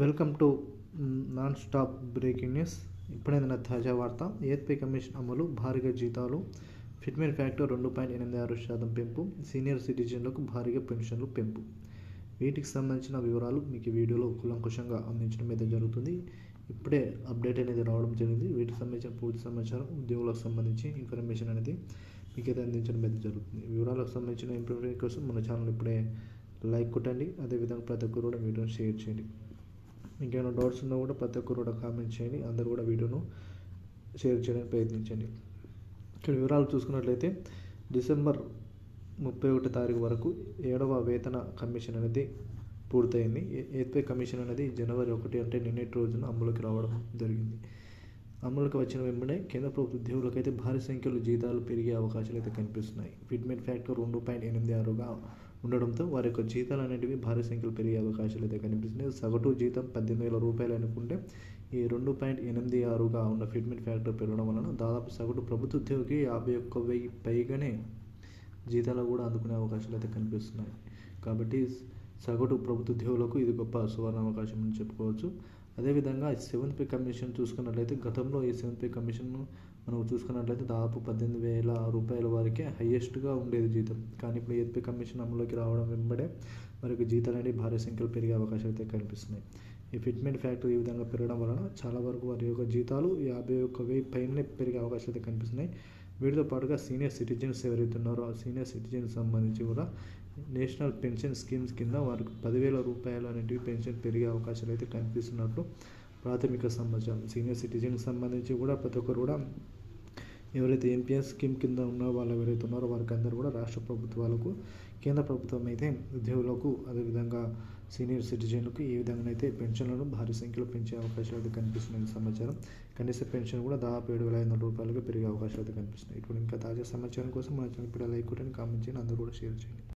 Welcome to non stop breaking news. ఇప్పుడైన తాజా వార్త. AP commission అమలు భారీగా జీతాలు. ఫిట్మెంట్ ఫ్యాక్టర్ రెండు పాయింట్ ఎనిమిది ఆరు శాతం పెంపు. సీనియర్ సిటిజన్లకు భారీగా పెన్షన్లు పెంపు. వీటికి సంబంధించిన వివరాలు మీకు వీడియోలో కులంకుశంగా అందించడం అయితే జరుగుతుంది. ఇప్పుడే అప్డేట్ అనేది రావడం జరిగింది. వీటికి సంబంధించిన పూర్తి సమాచారం ఉద్యోగులకు సంబంధించి ఇన్ఫర్మేషన్ అనేది మీకైతే అందించడం అయితే జరుగుతుంది. వివరాలకు సంబంధించిన ఇన్ఫర్మేషన్ కోసం మన ఛానల్ ఇప్పుడే లైక్ కొట్టండి. అదేవిధంగా ప్రతి ఒక్కరు కూడా వీడియోని షేర్ చేయండి. ఇంకేమైనా డౌట్స్ ఉన్నా కూడా ప్రతి ఒక్కరు కూడా కామెంట్ చేయండి. అందరు కూడా వీడియోను షేర్ చేయడానికి ప్రయత్నించండి. ఇక్కడ వివరాలు చూసుకున్నట్లయితే డిసెంబర్ ముప్పై ఒకటి తారీఖు వరకు ఏడవ వేతన కమిషన్ అనేది పూర్తయింది. ఎయిత్ కమిషన్ అనేది జనవరి ఒకటి అంటే నిన్నటి రోజున అమలుకి రావడం జరిగింది. అమలుకి వచ్చిన వెంబడే కేంద్ర ప్రభుత్వ ఉద్యోగులకైతే భారీ సంఖ్యలో జీతాలు పెరిగే అవకాశాలు అయితే కనిపిస్తున్నాయి. ఫిట్మెంట్ ఫ్యాక్టర్ రెండు పాయింట్ ఎనిమిది ఆరుగా ఉండడంతో వారి యొక్క జీతాలు అనేటివి భారీ సంఖ్యలో పెరిగే అవకాశాలు అయితే కనిపిస్తున్నాయి. సగటు జీతం పద్దెనిమిది వేల రూపాయలు అనుకుంటే ఈ రెండు పాయింట్ ఎనిమిది ఆరుగా ఉన్న ఫిట్మెంట్ ఫ్యాక్టర్ పెరగడం వలన దాదాపు సగటు ప్రభుత్వ ఉద్యోగి యాభై ఒక్క వెయ్యి పైగానే జీతాలు కూడా అందుకునే అవకాశాలు అయితే కనిపిస్తున్నాయి. కాబట్టి సగటు ప్రభుత్వ ఉద్యోగులకు ఇది గొప్ప సువర్ణ అవకాశం అని చెప్పుకోవచ్చు. అదేవిధంగా సెవెన్ పే కమిషన్ చూసుకున్నట్లయితే గతంలో ఈ సెవెన్ పే కమిషన్ను మనం చూసుకున్నట్లయితే దాదాపు పద్దెనిమిది వేల రూపాయల వరకే హయ్యెస్ట్గా ఉండేది జీతం. కానీ ఇప్పుడు ఎయిత్ పే కమిషన్ అమలులోకి రావడం వెంబడే మనకి జీతాలు అనేవి భారీ సంఖ్యలో పెరిగే అవకాశాలు అయితే కనిపిస్తున్నాయి. ఈ ఫిట్మెంట్ ఫ్యాక్టర్ ఈ విధంగా పెరగడం వలన చాలా వరకు వారి యొక్క జీతాలు యాభై ఒక్క వెయ్యి పైన పెరిగే అవకాశాలు అయితే కనిపిస్తున్నాయి. వీటితో పాటుగా సీనియర్ సిటిజన్స్ ఎవరైతే ఉన్నారో ఆ సీనియర్ సిటిజన్స్ సంబంధించి కూడా నేషనల్ పెన్షన్ స్కీమ్స్ కింద వారికి పదివేల రూపాయలు అనేటివి పెన్షన్ పెరిగే అవకాశాలు అయితే కనిపిస్తున్నట్లు ప్రాథమిక సమాచారం. సీనియర్ సిటిజన్కి సంబంధించి కూడా ప్రతి ఒక్కరు కూడా ఎవరైతే ఎంపీఎస్ స్కీమ్ కింద ఉన్న వాళ్ళు ఎవరైతే ఉన్నారో వారికి అందరూ కూడా రాష్ట్ర ప్రభుత్వాలకు కేంద్ర ప్రభుత్వం అయితే ఉద్యోగులకు అదేవిధంగా సీనియర్ సిటిజన్లకు ఏ విధంగా అయితే పెన్షన్లను భారీ సంఖ్యలో పెంచే అవకాశాలు అయితే కనిపిస్తున్నాయి సమాచారం. కనీస పెన్షన్ కూడా దాదాపు ఏడు వేల ఐదు వందల రూపాయలుగా పెరిగే అవకాశాలు అయితే కనిపిస్తున్నాయి. ఇప్పుడు ఇంకా తాజా సమాచారం కోసం మన ఛానల్ ఇప్పుడు లైక్ కొట్టండి కామెంట్ చేయండి అందరూ కూడా షేర్ చేయండి.